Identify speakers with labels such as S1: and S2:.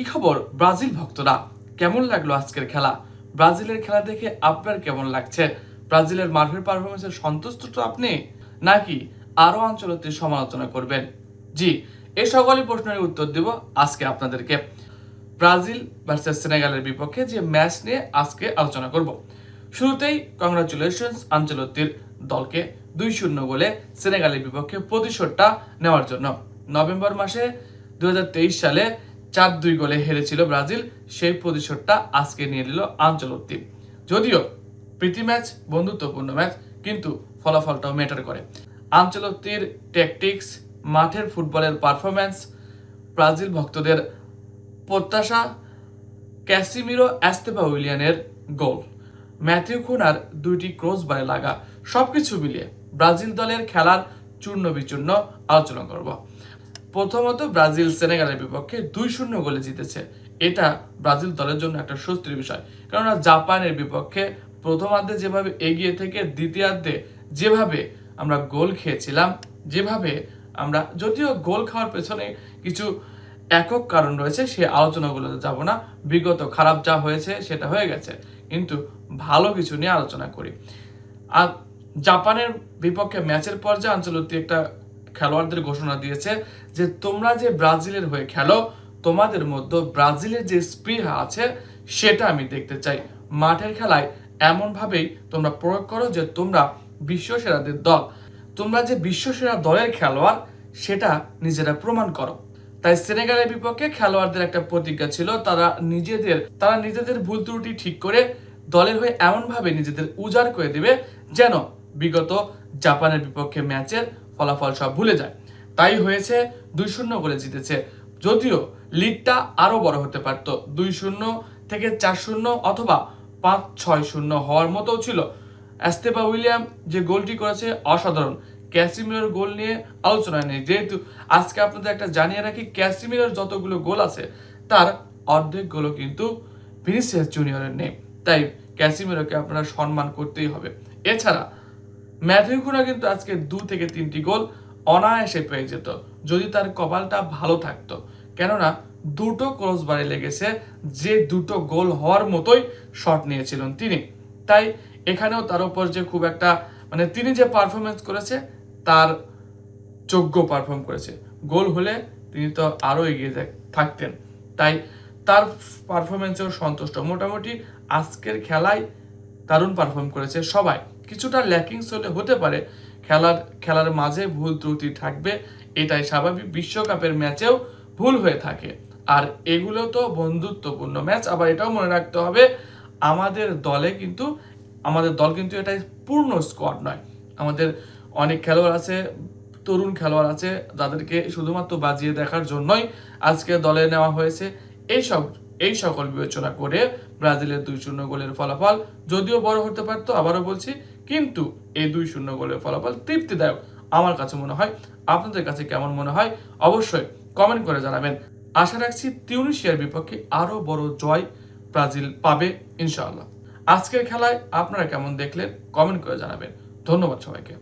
S1: কি খবর? ব্রাজিল ভক্তরা, কেমন লাগল আজকের খেলা? ব্রাজিলের খেলা দেখে আপনার কেমন লাগছে? ব্রাজিলের মাঠের পারফরমেন্সে সন্তুষ্ট তো আপনি? নাকি আরও আঞ্চলিক সমালোচনা করবেন? জি এই সকলই প্রশ্নের উত্তর দেব আজকে আপনাদেরকে। ব্রাজিল ভার্সেস সেনেগালের বিপক্ষে যে ম্যাচ নিয়ে আজকে আলোচনা করব। শুরুতেই কংগ্রাচুলেশনস আঞ্চলতির দলকে দুই শূন্য গোলে সেনেগালের বিপক্ষে প্রতিশোধটা নেওয়ার জন্য। নভেম্বর মাসে দুই হাজার তেইশ সালে চার দুই গোলে হেরেছিল ব্রাজিল, সেই প্রতিশোধটা আজকে নিয়ে নিল আঞ্চলতি যদিও প্রীতি ম্যাচ, বন্ধুত্বপূর্ণ ম্যাচ, কিন্তু ফলাফলটাও ম্যাটার করে। আঞ্চলতির ট্যাকটিক্স মাঠের ফুটবলের পারফরম্যান্স ব্রাজিল ভক্তদের প্রত্যাশা, ক্যাসিমিরো অ্যাস্তেবা উইলিয়ানের গোল, ম্যাথিউ খুনার দুইটি ক্রস বারে লাগা, সবকিছু মিলিয়ে ব্রাজিল দলের খেলার চূর্ণ বিচূর্ণ আলোচনা করব। প্রথমত ব্রাজিল সেনেগালের বিপক্ষে দুই শূন্য গোলে জিতেছে। এটা ব্রাজিল দলের জন্য একটা স্বস্তির বিষয়। কেননা জাপানের বিপক্ষে প্রথমার্ধে যেভাবে এগিয়ে থেকে দ্বিতীয়ার্ধে যেভাবে আমরা গোল খেয়েছিলাম, যেভাবে আমরা যদিও গোল খাওয়ার পেছনে কিছু একক কারণ রয়েছে, সে আলোচনাগুলোতে যাব না। বিগত খারাপ যা হয়েছে সেটা হয়ে গেছে, কিন্তু ভালো কিছু নিয়ে আলোচনা করি। আর জাপানের বিপক্ষে ম্যাচের পর্যায়ে আঞ্চলিক একটা খেলোয়াড়দের ঘোষণা দিয়েছে যে তোমরা যে ব্রাজিলের হয়ে খেলো, তোমাদের মধ্যে ব্রাজিলের যে স্পৃহা আছে, সেটা আমি দেখতে চাই। মাঠের খেলায় এমনভাবেই তোমরা প্রয়োগ করো যে তোমরা বিশ্বসেরাদের দল। তোমরা যে বিশ্বসেরা দলের খেলোয়াড়, সেটা নিজেরা প্রমাণ করো। তাই সেনেগালের বিপক্ষে খেলোয়াড়দের একটা প্রতিজ্ঞা ছিল, তারা নিজেদের তারা নিজেদের ভুল ত্রুটি ঠিক করে দলের হয়ে এমনভাবে নিজেদের উজাড় করে দেবে যেন বিগত জাপানের বিপক্ষে ম্যাচের ফলাফল সব ভুলে যায়। তাই হয়েছে দুই শূন্য গোলে জিতেছে। যদিও লিডটা আরও বড় হতে পারত। দুই শূন্য থেকে চার শূন্য অথবা পাঁচ ছয় শূন্য হওয়ার মতো ছিল। অ্যাস্তেবা উইলিয়াম যে গোলটি করেছে অসাধারণ। ক্যাসিমিরোর গোল নিয়ে আলোচনায় নেই। যেহেতু আজকে আপনাদের একটা জানিয়ে রাখি, ক্যাসিমিরোর যতগুলো গোল আছে, তার অর্ধেক গোলও কিন্তু ভিনিসিয়াস জুনিয়রের নেই। তাই ক্যাসিমিরোকে আপনারা সম্মান করতেই হবে। এছাড়া ম্যাথিউ কিন্তু আজকে দু থেকে তিনটি গোল অনায়াসে পেয়ে যেত, যদি তার কপালটা ভালো থাকতো। কেননা, দুটো ক্রস বারে লেগেছে, যে দুটো গোল হওয়ার মতোই শট নিয়েছিলেন তিনি। তাই এখানেও তার উপর যে খুব একটা মানে তিনি যে পারফরমেন্স করেছে, তার যোগ্য পারফর্ম করেছে। গোল হলে তিনি তো আরও এগিয়ে থাকতেন। তাই তার পারফরমেন্সেও সন্তুষ্ট। মোটামুটি আজকের খেলায় দারুণ পারফর্ম করেছে সবাই। কিছুটা ল্যাকিংস হলে হতে পারে। খেলার খেলার মাঝে ভুল ত্রুটি থাকবে, এটাই স্বাভাবিক। বিশ্বকাপের ম্যাচেও ভুল হয়ে থাকে। আর এগুলো তো বন্ধুত্বপূর্ণ ম্যাচ। আবার এটাও মনে রাখতে হবে, আমাদের দলে কিন্তু, আমাদের দল কিন্তু এটাই পূর্ণ স্কোয়াড নয়। আমাদের অনেক খেলোয়াড় আছে, তরুণ খেলোয়াড় আছে, যাদেরকে শুধুমাত্র বাজিয়ে দেখার জন্যই আজকে দলে নেওয়া হয়েছে। এই সব এই সকল বিবেচনা করে ব্রাজিলের দুই শূন্য গোলের ফলাফল, যদিও বড় হতে পারতো, আবারও বলছি, কিন্তু এই দুই শূন্য গোলের ফলাফল তৃপ্তিদায়ক। আমার কাছে মনে হয়, আপনাদের কাছে কেমন মনে হয়, অবশ্যই কমেন্ট করে জানাবেন। আশা রাখছি তিউনিশিয়ার বিপক্ষে আরও বড় জয় ব্রাজিল পাবে, ইনশাআল্লাহ। আজকের খেলায় আপনারা কেমন দেখলেন কমেন্ট করে জানাবেন। ধন্যবাদ সবাইকে।